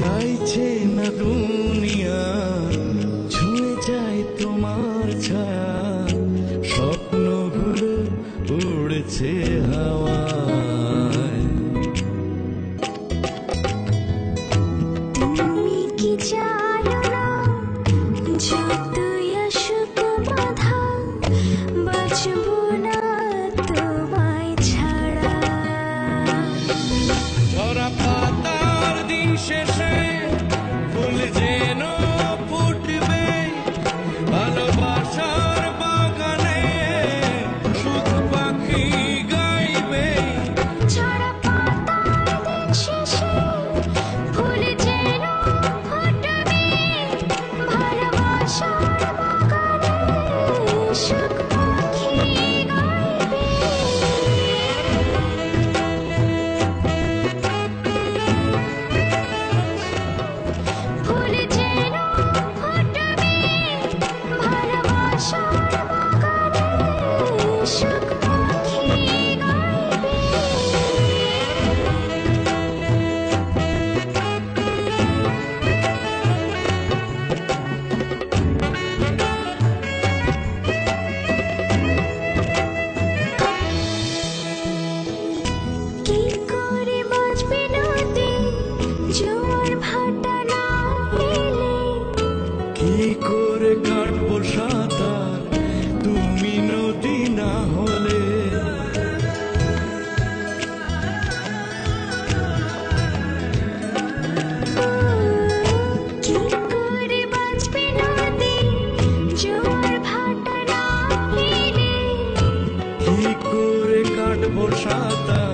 চাইছে না দুনিয়া ছুঁয়ে যায় তোমার ছায়া। স্বপ্ন ঘুরে উড়ছে হাওয়া তুমি only thing. পোষাতা